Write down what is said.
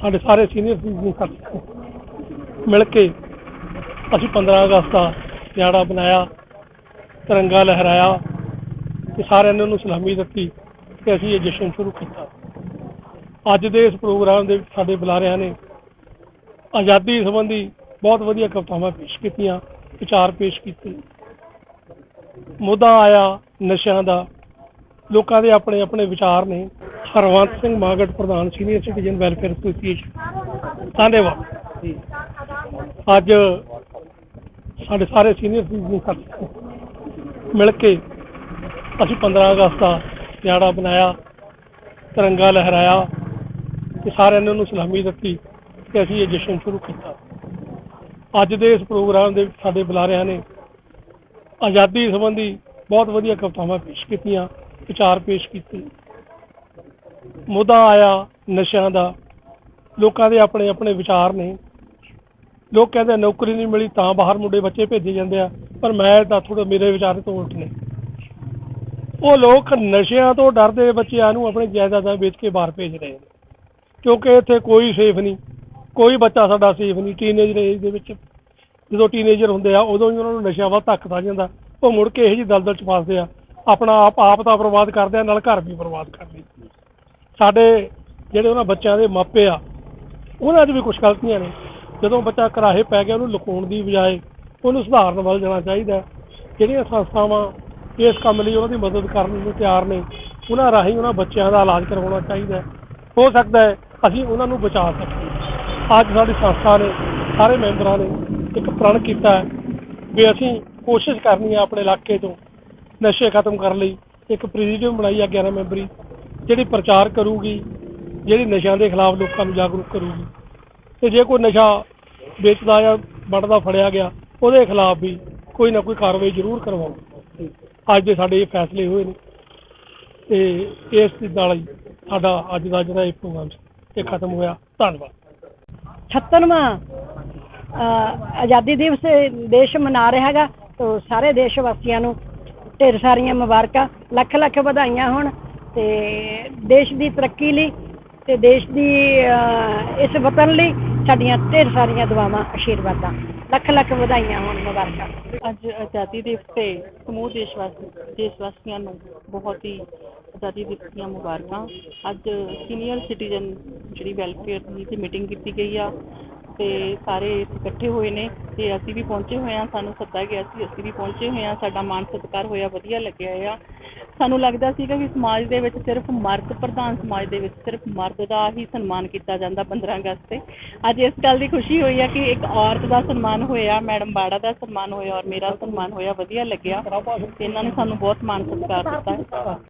ਸਾਡੇ ਸਾਰੇ senior citizen ਸਾਥੀ ਮਿਲ ਕੇ ਅਸੀਂ 15 ਅਗਸਤ ਦਾ ਦਿਹਾੜਾ ਬਣਾਇਆ ਤਿਰੰਗਾ ਲਹਿਰਾਇਆ ਤੇ ਸਾਰਿਆਂ ਨੇ ਉਹਨੂੰ ਸਲਾਮੀ ਦਿੱਤੀ ਤੇ ਅਸੀਂ ਇਹ ਜਸ਼ਨ ਸ਼ੁਰੂ ਕੀਤਾ। ਅੱਜ ਦੇ ਇਸ ਪ੍ਰੋਗਰਾਮ ਦੇ ਵਿੱਚ ਸਾਡੇ ਬੁਲਾਰਿਆਂ ਨੇ ਆਜ਼ਾਦੀ ਸੰਬੰਧੀ ਬਹੁਤ ਵਧੀਆ ਕਵਿਤਾਵਾਂ ਪੇਸ਼ ਕੀਤੀਆਂ, ਵਿਚਾਰ ਪੇਸ਼ ਕੀਤੇ। ਮੁੱਦਾ ਆਇਆ ਨਸ਼ਿਆਂ ਦਾ, ਲੋਕਾਂ ਦੇ ਆਪਣੇ ਆਪਣੇ ਵਿਚਾਰ ਨੇ। ਹਰਵੰਤ ਸਿੰਘ ਮਾਗੜ ਪ੍ਰਧਾਨ ਸੀਨੀਅਰ ਸਿਟੀਜ਼ਨ ਵੈਲਫੇਅਰ ਐਸੋਸੀਏਸ਼ਨ। ਧੰਨਵਾਦ। ਅੱਜ ਸਾਡੇ ਸਾਰੇ ਸੀਨੀਅਰ ਸਿਟੀਜ਼ਨ ਮਿਲ ਕੇ ਅਸੀਂ 15 ਅਗਸਤ ਦਾ ਦਿਹਾੜਾ ਬਣਾਇਆ ਤਿਰੰਗਾ ਲਹਿਰਾਇਆ ਤੇ ਸਾਰਿਆਂ ਨੇ ਉਹਨੂੰ ਸਲਾਮੀ ਦਿੱਤੀ ਤੇ ਅਸੀਂ ਇਹ ਜਸ਼ਨ ਸ਼ੁਰੂ ਕੀਤਾ। ਅੱਜ ਦੇ ਇਸ ਪ੍ਰੋਗਰਾਮ ਦੇ ਵਿੱਚ ਸਾਡੇ ਬੁਲਾਰਿਆਂ ਨੇ ਆਜ਼ਾਦੀ ਸੰਬੰਧੀ ਬਹੁਤ ਵਧੀਆ ਕਵਿਤਾਵਾਂ ਪੇਸ਼ ਕੀਤੀਆਂ ਵਿਚਾਰ ਪੇਸ਼ ਕੀਤੇ। ਮੁੱਦਾ ਆਇਆ ਨਸ਼ਿਆਂ ਦਾ, ਲੋਕਾਂ ਦੇ ਆਪਣੇ ਆਪਣੇ ਵਿਚਾਰ ਨੇ। ਲੋਕ ਕਹਿੰਦੇ ਨੌਕਰੀ ਨਹੀਂ ਮਿਲੀ ਤਾਂ ਬਾਹਰ ਮੁੰਡੇ ਬੱਚੇ ਭੇਜੇ ਜਾਂਦੇ ਆ, ਪਰ ਮੈਂ ਤਾਂ ਥੋੜਾ ਮੇਰੇ ਵਿਚਾਰ ਤੋਂ ਉਲਟ ਨੇ। ਉਹ ਲੋਕ ਨਸ਼ਿਆਂ ਤੋਂ ਡਰਦੇ ਬੱਚਿਆਂ ਨੂੰ ਆਪਣੇ ਜਾਇਦਾਦਾਂ ਵੇਚ ਕੇ ਬਾਹਰ ਭੇਜ ਰਹੇ ਨੇ। ਕਿਉਂਕਿ ਇੱਥੇ ਕੋਈ ਸੇਫ ਨਹੀਂ, ਕੋਈ ਬੱਚਾ ਸਾਡਾ ਸੇਫ ਨਹੀਂ ਟੀਨੇਜਰ ਏਜ ਦੇ ਵਿੱਚ। ਜਦੋਂ ਟੀਨੇਜਰ ਹੁੰਦੇ ਆ, ਉਦੋਂ ਹੀ ਉਹਨਾਂ ਨੂੰ ਨਸ਼ਿਆਂ ਵੱਲ ਧੱਕਦਾ ਜਾਂਦਾ। ਉਹ ਮੁੜ ਕੇ ਇਹੋ ਜਿਹੀ ਦਲਦਲ ਚ ਫਸਦੇ ਆ, ਆਪਣਾ ਆਪ ਆਪ ਤਾਂ ਬਰਬਾਦ ਕਰਦੇ ਆ, ਨਾਲ ਘਰ ਵੀ ਬਰਬਾਦ ਕਰਦੇ ਸਾਡੇ ਜਿਹੜੇ ਉਹਨਾਂ ਬੱਚਿਆਂ ਦੇ ਮਾਪੇ ਆ, ਉਹਨਾਂ 'ਚ ਵੀ ਕੁਝ ਗਲਤੀਆਂ ਨੇ। ਜਦੋਂ ਬੱਚਾ ਘਰਾਹੇ ਪੈ ਗਿਆ, ਉਹਨੂੰ ਲੁਕਾਉਣ ਦੀ ਬਜਾਏ ਉਹਨੂੰ ਸੁਧਾਰਨ ਵੱਲ ਜਾਣਾ ਚਾਹੀਦਾ ਜਿਹੜੀਆਂ ਸੰਸਥਾਵਾਂ ਇਸ ਕੰਮ ਲਈ ਉਹਨਾਂ ਦੀ ਮਦਦ ਕਰਨ ਨੂੰ ਤਿਆਰ ਨੇ, ਉਹਨਾਂ ਰਾਹੀਂ ਉਹਨਾਂ ਬੱਚਿਆਂ ਦਾ ਇਲਾਜ ਕਰਵਾਉਣਾ ਚਾਹੀਦਾ ਹੋ। ਸਕਦਾ ਹੈ ਅਸੀਂ ਉਹਨਾਂ ਨੂੰ ਬਚਾ ਸਕੀਏ। ਅੱਜ ਸਾਡੀ ਸੰਸਥਾ ਨੇ, ਸਾਰੇ ਮੈਂਬਰਾਂ ਨੇ ਇੱਕ ਪ੍ਰਣ ਕੀਤਾ ਹੈ ਵੀ ਅਸੀਂ ਕੋਸ਼ਿਸ਼ ਕਰਨੀ ਹੈ ਆਪਣੇ ਇਲਾਕੇ ਤੋਂ ਨਸ਼ੇ ਖਤਮ ਕਰਨ ਲਈ। ਇੱਕ ਪ੍ਰੈਜ਼ੀਡੀਅਮ ਬਣਾਈ ਆ 11 ਮੈਂਬਰੀ। ਜਿਹੜੀ ਪ੍ਰਚਾਰ ਕਰੂਗੀ, ਜਿਹੜੀ ਨਸ਼ਿਆਂ ਦੇ ਖਿਲਾਫ ਲੋਕਾਂ ਨੂੰ ਜਾਗਰੂਕ ਕਰੂਗੀ। ਤੇ ਜੇ ਕੋਈ ਨਸ਼ਾ ਵੇਚਦਾ ਜਾਂ ਵੰਡਦਾ ਫੜਿਆ ਗਿਆ, ਉਹਦੇ ਖਿਲਾਫ ਵੀ ਕੋਈ ਨਾ ਕੋਈ ਕਾਰਵਾਈ ਜ਼ਰੂਰ ਕਰਵਾਓ ਅੱਜ ਦੇ ਸਾਡੇ ਇਹ ਫੈਸਲੇ ਹੋਏ ਨੇ। ਤੇ ਇਸ ਦੇ ਨਾਲ ਹੀ ਸਾਡਾ ਅੱਜ ਦਾ ਜਿਹੜਾ ਇਹ ਪ੍ਰੋਗਰਾਮ ਸੀ, ਇਹ ਖਤਮ ਹੋਇਆ। ਧੰਨਵਾਦ। 76ਵਾਂ ਆਜ਼ਾਦੀ ਦਿਵਸ ਦੇਸ਼ ਮਨਾ ਰਿਹਾ ਹੈਗਾ, ਤੋ ਸਾਰੇ ਦੇਸ਼ ਵਾਸੀਆਂ ਨੂੰ ਢੇਰ ਸਾਰੀਆਂ ਮੁਬਾਰਕਾਂ। ਲੱਖ ਲੱਖ ਵਧਾਈਆਂ ਹੋਣ। ਤੇ ਦੇਸ਼ ਦੀ ਤਰੱਕੀ ਲਈ ਤੇ ਦੇਸ਼ ਦੀ ਇਸ ਵਤਨ ਲਈ ਸਾਡੀਆਂ ਢੇਰ ਸਾਰੀਆਂ ਦੁਆਵਾਂ, ਆਸ਼ੀਰਵਾਦਾਂ, ਲੱਖ ਲੱਖ ਵਧਾਈਆਂ ਹੋਣ ਮੁਬਾਰਕਾਂ। ਅੱਜ ਆਜ਼ਾਦੀ ਦਿਵਸ ਤੇ ਸਮੂਹ ਦੇਸ਼ ਵਾਸੀ ਦੇਸ਼ ਵਾਸੀਆਂ ਨੂੰ ਬਹੁਤ ਹੀ ਆਜ਼ਾਦੀ ਦਿਵਸ ਦੀਆਂ ਮੁਬਾਰਕਾਂ। ਅੱਜ ਸੀਨੀਅਰ ਸਿਟੀਜ਼ਨ ਜਿਹੜੀ ਵੈਲਫੇਅਰ ਦੀ ਤੇ ਮੀਟਿੰਗ ਕੀਤੀ ਗਈ ਆ ਤੇ ਸਾਰੇ ਇਕੱਠੇ ਹੋਏ ਨੇ ਤੇ ਅਸੀਂ ਵੀ ਪਹੁੰਚੇ ਹੋਏ ਆ ਸਾਨੂੰ ਸੱਦਾ ਗਿਆ ਸੀ, ਅਸੀਂ ਵੀ ਪਹੁੰਚੇ ਹੋਏ ਆ ਸਾਡਾ ਮਾਣ ਸਤਿਕਾਰ ਹੋਇਆ, ਵਧੀਆ ਲੱਗਿਆ ਆ। ਸਾਨੂੰ ਲੱਗਦਾ ਸੀਗਾ ਕਿ ਸਮਾਜ ਦੇ ਵਿੱਚ ਸਿਰਫ ਮਰਦ ਪ੍ਰਧਾਨ ਸਮਾਜ ਦੇ ਵਿੱਚ ਸਿਰਫ ਮਰਦ ਦਾ ਹੀ ਸਨਮਾਨ ਕੀਤਾ ਜਾਂਦਾ 15 ਅਗਸਤ ਤੇ। ਅੱਜ ਇਸ ਗੱਲ ਦੀ ਖੁਸ਼ੀ ਹੋਈ ਹੈ ਕਿ ਇੱਕ ਔਰਤ ਦਾ ਸਨਮਾਨ ਹੋਇਆ, ਮੈਡਮ ਬਾੜਾ ਦਾ ਸਨਮਾਨ ਹੋਇਆ ਔਰ ਮੇਰਾ ਸਨਮਾਨ ਹੋਇਆ, ਵਧੀਆ ਲੱਗਿਆ। ਇਹਨਾਂ ਨੇ ਸਾਨੂੰ ਬਹੁਤ ਮਾਣ ਸਤਿਕਾਰ ਦਿੱਤਾ।